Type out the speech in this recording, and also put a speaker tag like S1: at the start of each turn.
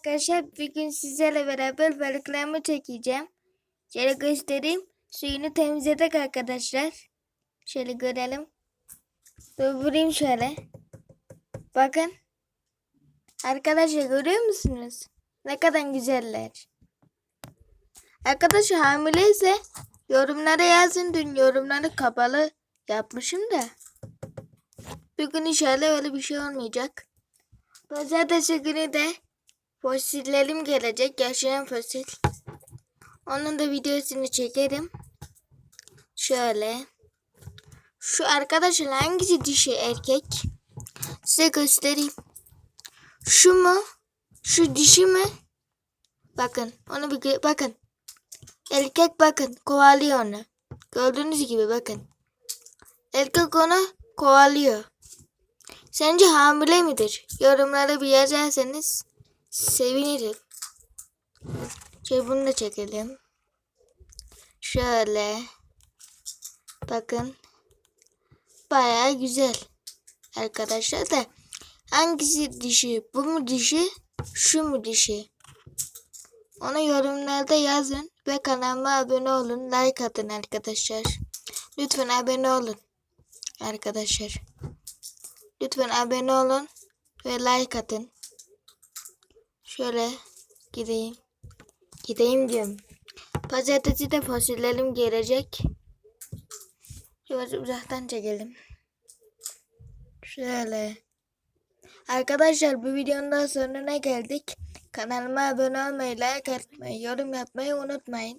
S1: arkadaşlar bir gün sizlerle beraber balıklarımı çekeceğim. Şöyle göstereyim. Suyunu temizledik arkadaşlar. Şöyle görelim. Durdurayım şöyle. Bakın. Arkadaşlar görüyor musunuz? Ne kadar güzeller. Arkadaşlar hamile ise yorumlara yazın. Dün yorumları kapalı yapmışım da. Bugün inşallah öyle bir şey olmayacak. Pazartesi günü de fosillerim gelecek. Yaşayan fosil. Onun da videosunu çekerim. Şöyle. Şu arkadaşlar hangisi dişi erkek? Size göstereyim. Şu mu? Şu dişi mi? Bakın. Onu bir bakın. Erkek bakın. Kovalıyor onu. Gördüğünüz gibi bakın. Erkek onu kovalıyor. Sence hamile midir? Yorumlara bir yazarsanız sevinirim. Şöyle bunu da çekelim. Şöyle. Bakın. Baya güzel. Arkadaşlar da hangisi dişi? Bu mu dişi? Şu mu dişi? Onu yorumlarda yazın ve kanalıma abone olun. Like atın arkadaşlar. Lütfen abone olun. Arkadaşlar. Lütfen abone olun ve like atın. Şöyle gideyim. Gideyim diyorum. Pazartesi de fosillerim gelecek. Şöyle uzaktan çekelim. Şöyle. Arkadaşlar bu videonun da sonuna geldik. Kanalıma abone olmayı, like atmayı, yorum yapmayı unutmayın.